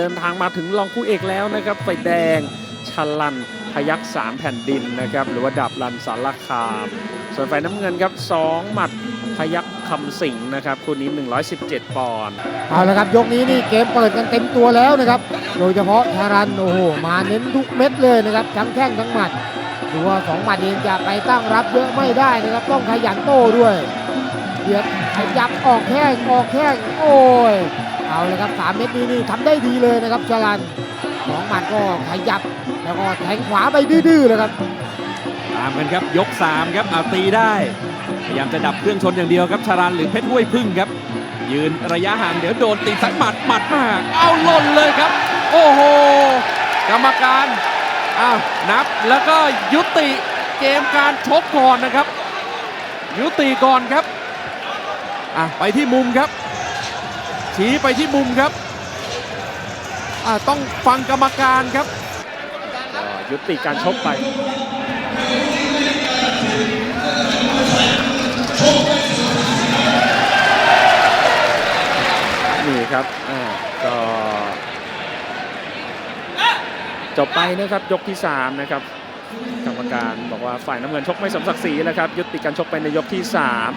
เดินทางมาถึงรองคู่เอกแล้วนะครับไฟแดงชลันพยักสามแผ่นดินนะครับหรือว่าดาบลันสารคาม ส่วนฝ่ายน้ำเงินครับสองหมัดพยักคำสิงนะครับคู่นี้ 117 ปอนด์เอาละครับยกนี้นี่เกมเปิดกันเต็มตัวแล้วนะครับโดยเฉพาะทารันโอ้โหมาเน้นทุกเม็ดเลยนะครับทั้งแข้งทั้งหมัดดูว่าสองหมัดเองจะไปตั้งรับเยอะไม่ได้นะครับต้องขยันโต้ด้วยเบียดขยับออกแข้งออกแข้งโอ้ย เอาเลยครับสามเม็ดนี้นี่ทำได้ดีเลยนะครับชาลันสองหมัดก็ขยับแล้วก็แทงขวาไปดื้อๆเลยครับตามกันครับยก 3 ครับเอาตีได้ พยายามจะดับเครื่องชนอย่างเดียวครับชารันหรือเพชรห้วยพึ่งครับ ยืนระยะห่างเดี๋ยวโดนตีสักหมัดหมัดมาเอาหล่นเลยครับ โอ้โห กรรมการอ้าวนับแล้วก็ยุติเกมการชกก่อนนะครับ ยุติก่อนครับอะไปที่มุมครับ ชี้ไปที่มุมครับต้องฟังกรรมการครับ ยุติการชกไปนี่ครับก็จบไปนะครับยกที่ 3 นะครับ กรรมการบอกว่าฝ่ายน้ำเงินชกไม่สมศักดิ์ศรีแล้วครับ ยุติการชกไปในยกที่3อะ